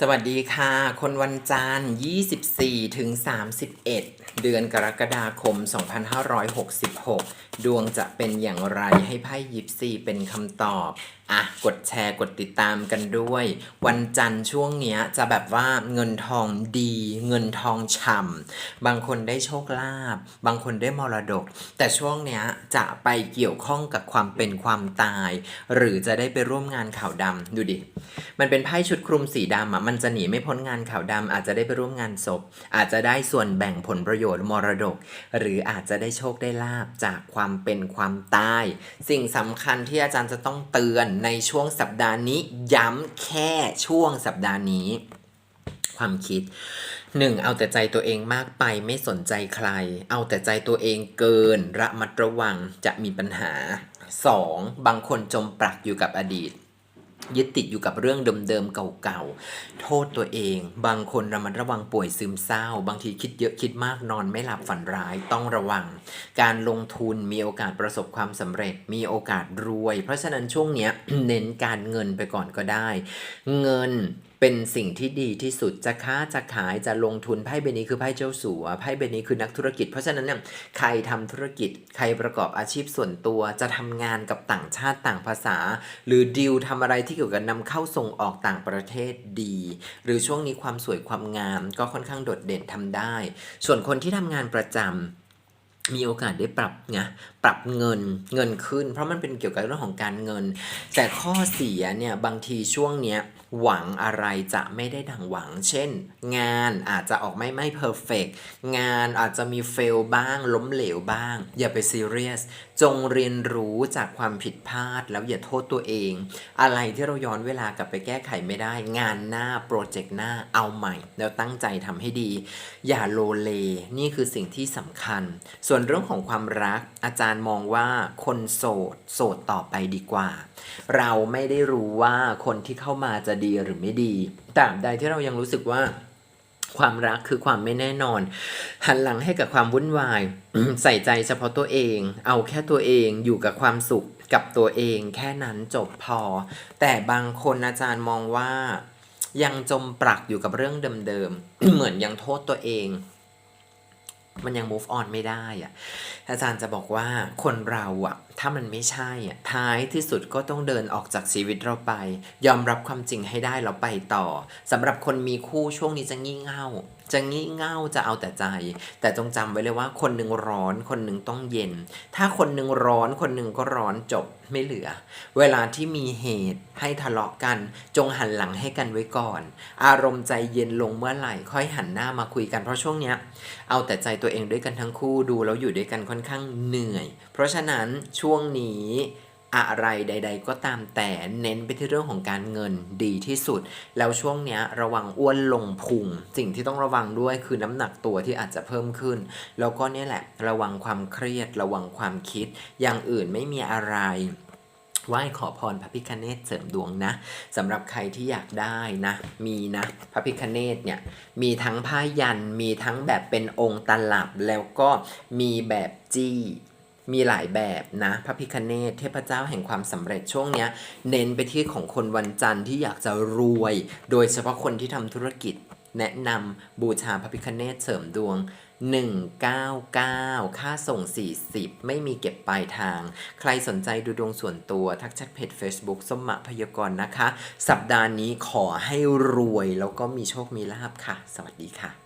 สวัสดีค่ะ คนวันจันทร์ 24 ถึง 31 เดือนกรกฎาคม 2566 ดวงจะเป็นอย่างไรให้ไพ่ยิปซีเป็นคำตอบอะกดแชร์กดติดตามกันด้วย วันจันทร์ช่วงเนี้ยจะแบบว่าเงินทองดี เงินทองฉ่ำบางคนได้โชคลาภบางคนได้มรดก แต่ช่วงเนี้ยจะไปเกี่ยวข้องกับความเป็นความตาย หรือจะได้ไปร่วมงานข่าวดำดูดิ มันเป็นไพ่ชุดคลุมสีดำอะมันจะหนีไม่พ้นงานข่าวดำอาจจะได้ไปร่วมงานศพ อาจจะได้ส่วนแบ่งผลประโยชน์มรดก หรืออาจจะได้โชคได้ลาบจากความเป็นความตาย สิ่งสำคัญที่อาจารย์จะต้องเตือนในช่วงสัปดาห์นี้ ย้ำแค่ช่วงสัปดาห์นี้ ความคิดหนึ่งเอาแต่ใจตัวเองมากไปไม่สนใจใคร เอาแต่ใจตัวเองเกิน ระมัดระวังจะมีปัญหา 2. บางคนจมปลักอยู่กับอดีต ยึดติดอยู่กับเรื่องเดิมๆเก่าๆ โทษตัวเอง บางคนระมัดระวังป่วยซึมเศร้า บางทีคิดเยอะคิดมากนอนไม่หลับฝันร้ายต้องระวัง การลงทุนมีโอกาสประสบความสำเร็จ มีโอกาสรวย เพราะฉะนั้นช่วงเนี้ยเน้นการเงินไปก่อนก็ได้ เงิน เป็นสิ่งที่ดีที่สุดจะค้าจะขายจะลงทุนไพ่ใบนี้คือไพ่เจ้าสัวไพ่ใบนี้คือนักธุรกิจ เพราะฉะนั้นเนี่ยใครทำธุรกิจ ใครประกอบอาชีพส่วนตัว จะทำงานกับต่างชาติต่างภาษา หรือดีลทำอะไรที่เกี่ยวกับนำเข้าส่งออกต่างประเทศดี หรือช่วงนี้ความสวยความงามก็ค่อนข้างโดดเด่นทำได้ ส่วนคนที่ทำงานประจำมีโอกาสได้ปรับไงปรับเงินเงินขึ้น เพราะมันเป็นเกี่ยวกับเรื่องของการเงิน แต่ข้อเสียเนี่ยบางทีช่วงเนี้ย หวังอะไรจะไม่ได้ดังหวัง เช่น งานอาจจะออกไม่ไม่เพอร์เฟกงานอาจจะมีเฟลบ้าง ล้มเหลวบ้าง อย่าไปซีเรียส จงเรียนรู้จากความผิดพลาด แล้วอย่าโทษตัวเอง อะไรที่เราย้อนเวลากลับไปแก้ไขไม่ได้ งานหน้าโปรเจกต์หน้าเอาใหม่ แล้วตั้งใจทำให้ดี อย่าโลเล นี่คือสิ่งที่สำคัญ ส่วนเรื่องของความรัก อาจารย์มองว่าคนโสด โสดต่อไปดีกว่า เราไม่ได้รู้ว่าคนที่เข้ามาจะดีหรือไม่ดีตาบใดที่เรายังรู้สึกว่าความรักคือความไม่แน่นอน หันหลังให้กับความวุ่นวาย ใส่ใจเฉพาะตัวเอง เอาแค่ตัวเองอยู่กับความสุขกับตัวเอง แค่นั้นจบพอ แต่บางคนอาจารย์มองว่า ยังจมปลักอยู่กับเรื่องเดิมๆ เหมือนยังโทษตัวเอง มันยัง move on ไม่ได้อะอาจารย์จะบอกว่าคนเราอะ ถ้ามันไม่ใช่อะท้ายที่สุดก็ต้องเดินออกจากชีวิตเราไป ยอมรับความจริงให้ได้แล้วไปต่อสำหรับคนมีคู่ช่วงนี้จะงี่เง่า จะงี่เง่าจะเอาแต่ใจ แต่จงจำไว้เลยว่าคนหนึ่งร้อนคนหนึ่งต้องเย็น ถ้าคนหนึ่งร้อนคนหนึ่งก็ร้อนจบไม่เหลือ เวลาที่มีเหตุให้ทะเลาะกัน จงหันหลังให้กันไว้ก่อน อารมณ์ใจเย็นลงเมื่อไหร่ค่อยหันหน้ามาคุยกันเพราะช่วงเนี้ยเอาแต่ใจตัวเองด้วยกันทั้งคู่ดูแล้วอยู่ด้วยกันค่อนข้างเหนื่อย เพราะฉะนั้นช่วงนี้อะไรใด ๆ ก็ตามแต่เน้นไปที่เรื่องของการเงินดีที่สุด แล้วช่วงเนี้ยระวังอ้วนลงพุงสิ่งที่ต้องระวังด้วยคือน้ำหนักตัวที่อาจจะเพิ่มขึ้น แล้วก็เนี่ยแหละ ระวังความเครียด ระวังความคิด อย่างอื่นไม่มีอะไรไหว้ขอพรพระพิคเนตเสริมดวงนะสำหรับใครที่อยากได้นะ มีนะพระพิคเนตเนี่ยมีทั้งผ้ายันมีทั้งแบบเป็นองค์ตลับแล้วก็มีแบบจี้ มีหลายแบบนะ พระพิคเนตเทพเจ้าแห่งความสำเร็จช่วงเนี้ย เน้นไปที่ของคนวันจันทร์ที่อยากจะรวย โดยเฉพาะคนที่ทำธุรกิจ แนะนำบูชาพระพิคเนตเสริมดวง 199 ค่าส่ง 40 ไม่มีเก็บปลายทาง ใครสนใจดูดวงส่วนตัวทักแชทเพจ Facebook สมมะพยากรณ์นะคะ สัปดาห์นี้ขอให้รวยแล้วก็มีโชคมีลาบค่ะ สวัสดีค่ะ